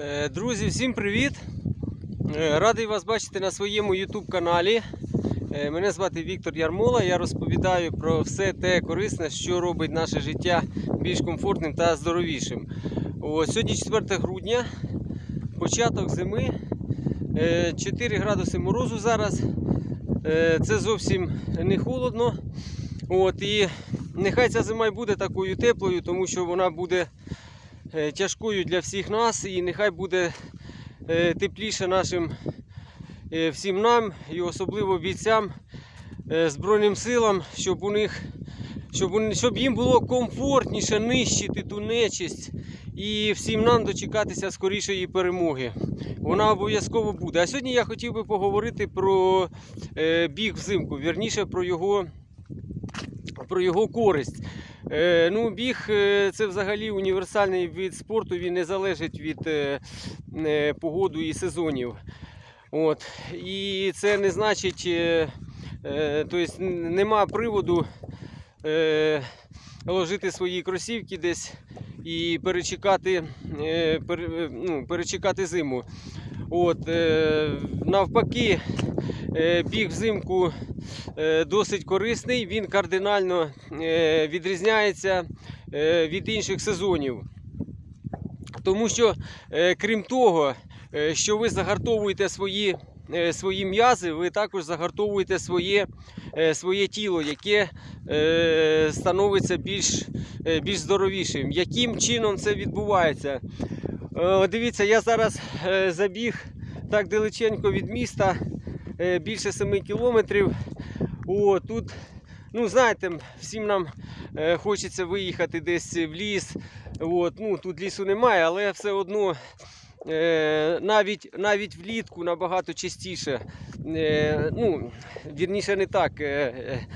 Е, Друзі, всім привіт! Е, Радий вас бачити на своєму YouTube каналі. Е, Мене звати Віктор Ярмола. Я розповідаю про все те корисне, що робить наше життя більш комфортним та здоровішим. Ось, сьогодні 4 грудня, початок зими, Е, 4 градуси морозу зараз. Це зовсім не холодно. От, і нехай ця зима й буде такою теплою, тому що вона буде тяжкою для всіх нас і нехай буде е, тепліше нашим е, всім нам і особливо бійцям е, Збройним силам, щоб у них щоб, щоб їм було комфортніше нищити ту нечисть і всім нам дочекатися скорішої перемоги. Вона обов'язково буде. А сьогодні я хотів би поговорити про е, біг взимку, вірніше про його, про його користь. Е, ну, біг е, це взагалі універсальний вид спорту, він не залежить від е, погоди і сезонів. От. І це не значить, тобто нема приводу ложити свої кросівки десь і перечекати, пере, ну, перечекати зиму. От, навпаки, біг взимку е, досить корисний, він кардинально е, відрізняється е, від інших сезонів. Тому що, е, крім того, е, що ви загартовуєте свої, е, свої м'язи, ви також загартовуєте своє, е, своє тіло, яке е, становиться більш, е, більш здоровішим. Яким чином це відбувається? Е, Дивіться, я зараз е, забіг так далеченько від міста, е, більше 7 кілометрів. О, тут, ну знаєте, всім нам е, хочеться виїхати десь в ліс. От, ну, тут лісу немає, але все одно е, навіть, навіть влітку набагато частіше. Е, ну, вірніше не так. Е, е,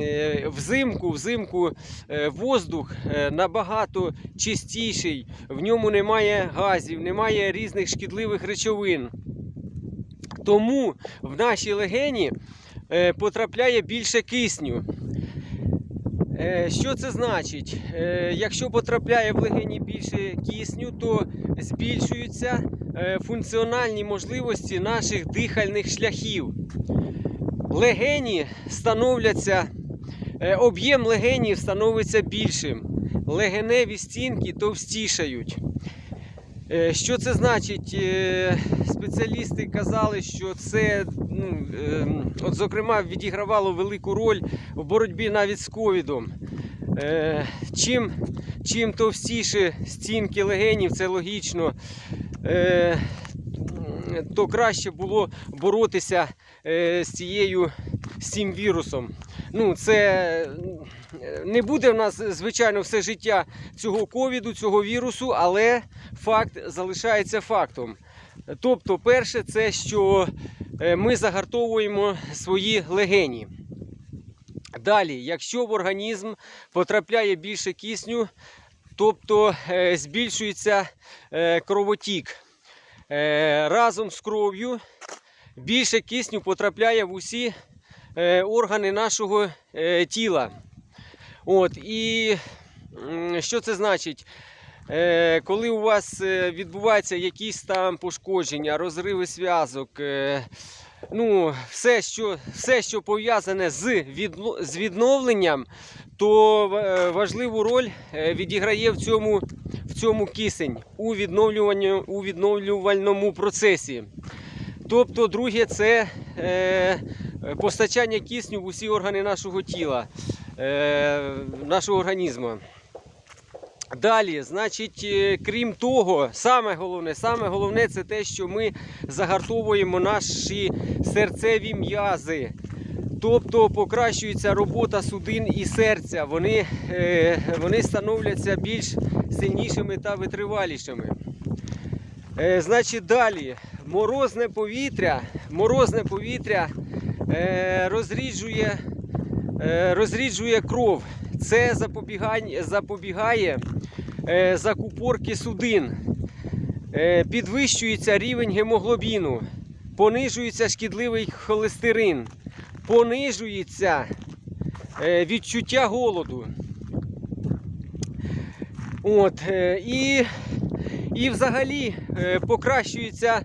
е, взимку, взимку е, воздух е, набагато чистіший, в ньому немає газів, немає різних шкідливих речовин. Тому в наші легені е, потрапляє більше кисню. Е, Що це значить? Е, Якщо потрапляє в легені більше кисню, то збільшуються функціональні можливості наших дихальних шляхів. Легені становляться, об'єм легенів становиться більшим. Легеневі стінки товстішають. Що це значить? Спеціалісти казали, що це, ну, ем, от, зокрема, відігравало велику роль в боротьбі навіть з ковідом. Е, Чим, чим товстіші стінки легенів, це логічно, е, то краще було боротися е, з цією з цим вірусом. Ну, це не буде в нас, звичайно, все життя цього ковіду, цього вірусу, але факт залишається фактом. Тобто, перше, це що е, ми загартовуємо свої легені. Далі, якщо в організм потрапляє більше кисню, тобто е, збільшується е, кровотік. Разом з кров'ю більше кисню потрапляє в усі органи нашого тіла. От, і що це значить? Е, коли у вас е, відбуваються якісь там пошкодження, розриви зв'язок, е, ну, все, що, все, що пов'язане з, з відновленням, то важливу роль відіграє в цьому, в цьому кисень у, у відновлювальному процесі. Тобто, друге, це е, постачання кисню в усі органи нашого тіла, е, нашого організму. Далі, значить, е, крім того, саме головне, саме головне це те, що ми загартовуємо наші серцеві м'язи. Тобто покращується робота судин і серця. Вони, е, вони становляться більш сильнішими та витривалішими. Е, значить, далі морозне повітря, морозне повітря розріджує, розріджує кров. Це запобігає е, закупорки судин. Е, підвищується рівень гемоглобіну, понижується шкідливий холестерин, понижується е, відчуття голоду. От, і І взагалі покращується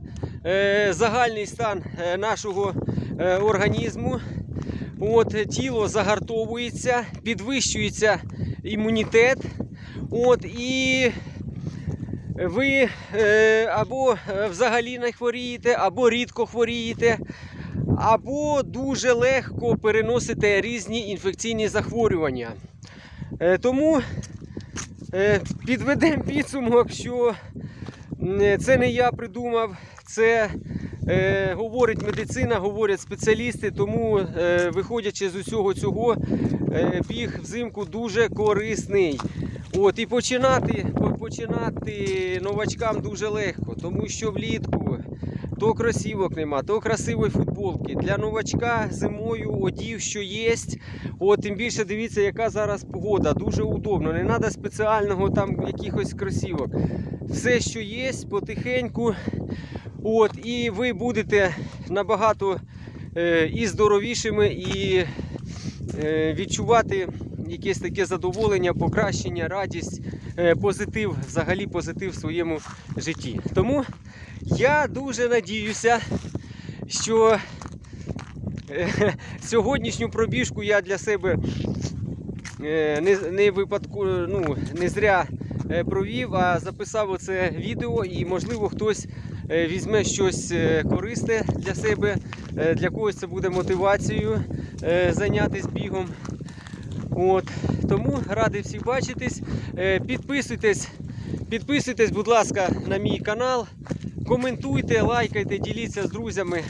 загальний стан нашого організму. От, тіло загартовується, підвищується імунітет. От, і ви е, або е, взагалі не хворієте, або рідко хворієте, або дуже легко переносите різні інфекційні захворювання. Е, тому е, підведемо підсумок, що це не я придумав, це е, говорить медицина, говорять спеціалісти, тому, е, виходячи з усього цього, е, біг взимку дуже корисний. От, і починати, починати новачкам дуже легко, тому що влітку то кросівок нема, то красивої футболки. Для новачка зимою одів, що є. От, тим більше дивіться, яка зараз погода. Дуже удобно. Не треба спеціального там якихось кросівок. Все, що є, потихеньку. От, і ви будете набагато е, і здоровішими, і е, відчувати якесь таке задоволення, покращення, радість, е, позитив, взагалі позитив в своєму житті. Тому я дуже надіюся, що сьогоднішню пробіжку я для себе не, не випадку, ну, не зря провів, а записав оце відео і можливо хтось візьме щось е, корисне для себе. Е, Для когось це буде мотивацією е, зайнятися бігом. От. Тому радий всіх бачитись. Е, Підписуйтесь, підписуйтесь, будь ласка, на мій канал. Коментуйте, лайкайте, діліться з друзями.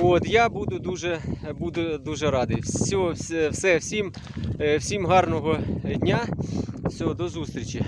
От, я буду дуже, буду дуже радий. Все, все, всім, е, всім гарного дня. Все, до зустрічі.